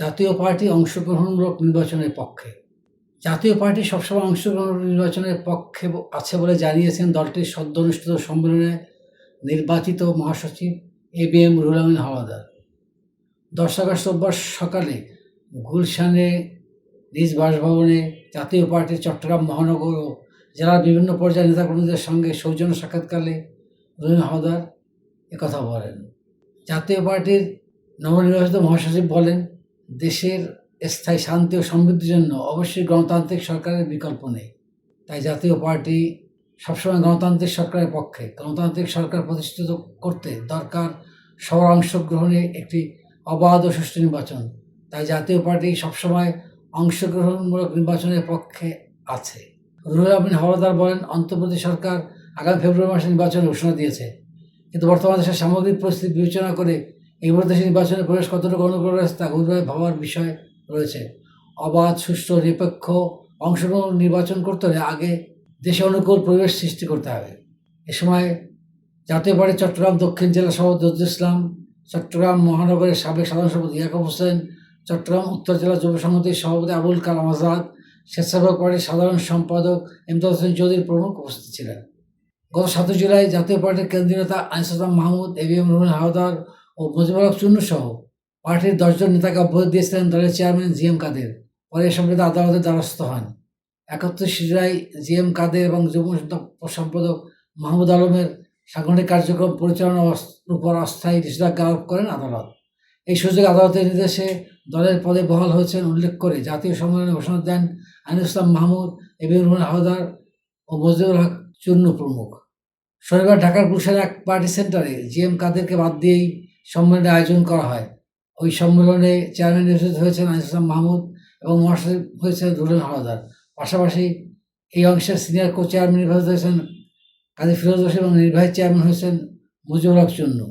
জাতীয় পার্টি অংশগ্রহণমূলক নির্বাচনের পক্ষে। জাতীয় পার্টি সবসময় অংশগ্রহণ নির্বাচনের পক্ষে আছে বলে জানিয়েছেন দলটির সদ্য অনুষ্ঠিত সম্মেলনে নির্বাচিত মহাসচিব A B M Ruhul Amin Howlader. দশ আগস্ট রোববার সকালে গুলশানে নিজ বাসভবনে জাতীয় পার্টির চট্টগ্রাম মহানগর ও জেলার বিভিন্ন পর্যায়ের নেতাকর্মীদের সঙ্গে সৌজন্য সাক্ষাৎকালে রুহুল হাওলাদার একথা বলেন। জাতীয় পার্টির নবনির্বাচিত মহাসচিব বলেন দেশের স্থায়ী শান্তি ও সমৃদ্ধির জন্য অবশ্যই গণতান্ত্রিক সরকারের বিকল্প নেই। তাই জাতীয় পার্টি সবসময় গণতান্ত্রিক সরকারের পক্ষে। গণতান্ত্রিক সরকার প্রতিষ্ঠিত করতে দরকার সবার অংশগ্রহণে একটি অবাধ ও সুষ্ঠু নির্বাচন। তাই জাতীয় পার্টি সবসময় অংশগ্রহণমূলক নির্বাচনের পক্ষে আছে। রুহুল আমিন হাওলাদার বলেন অন্তর্বর্তী সরকার আগামী ফেব্রুয়ারি মাসে নির্বাচনের ঘোষণা দিয়েছে। কিন্তু বর্তমান দেশের সামগ্রিক পরিস্থিতি বিবেচনা করে এই দেশে নির্বাচনে প্রবেশ কতটুকু অনুকূল রয়েছে তা গভীরভাবে ভাবার বিষয় রয়েছে। অবাধ, সুষ্ঠু, নিরপেক্ষ অংশগ্রহণ নির্বাচন করতে হলে আগে দেশে অনুকূল পরিবেশ সৃষ্টি করতে হবে। এ সময় জাতীয় পার্টি চট্টগ্রাম দক্ষিণ জেলা সভাপতি ইসলাম, চট্টগ্রাম মহানগরের সাবেক সাধারণ সভাপতি ইয়াকুব হোসেন, চট্টগ্রাম উত্তর জেলা যুব সমিতির সভাপতি আবুল কালাম আজাদ, স্বেচ্ছাসেবক পার্টির সাধারণ সম্পাদক ইমদাদ হোসেন চৌধুরী প্রমুখ উপস্থিত ছিলেন। গত সাতই জুলাই জাতীয় পার্টির কেন্দ্রীয় নেতা আনিসুদ্দাম Mahmud, A B M Rahman Howlader ও হক চুন্নু সহ পার্টির দশজন নেতাকে অব্যাহতি দিয়েছিলেন দলের চেয়ারম্যান জি এম কাদের। পরে এ সম্পর্কে আদালতের দ্বারস্থ হন। একত্রিশ জুলাই জি এম কাদের এবং যুগ্ম সম্পাদক মাহমুদ আলমের সাংগঠনিক কার্যক্রম পরিচালনার উপর অস্থায়ী নিষেধাজ্ঞা আরোপ করেন আদালত। এই সুযোগে আদালতের নির্দেশে দলের পদে বহাল হয়েছেন উল্লেখ করে জাতীয় সম্মেলনে ঘোষণা দেন আইনুল ইসলাম মাহমুদ এবিউর রহমান হাওদার ও মজিবুল হক চুন্নু প্রমুখ। শনিবার ঢাকার গুলশান এক পার্টি সেন্টারে জি এম কাদেরকে বাদ দিয়েই সম্মেলনের আয়োজন করা হয়। ওই সম্মেলনে চেয়ারম্যান হয়েছেন আনিস ইসলাম মাহমুদ এবং মহাসচিব হয়েছেন রুলেন হাওলাদার। পাশাপাশি এই অংশের সিনিয়র কো চেয়ারম্যান নির্বাচিত হয়েছেন কাজী ফিরোজ হোসেন এবং নির্বাহী চেয়ারম্যান হয়েছেন মুজিবুল হক চুন্নু।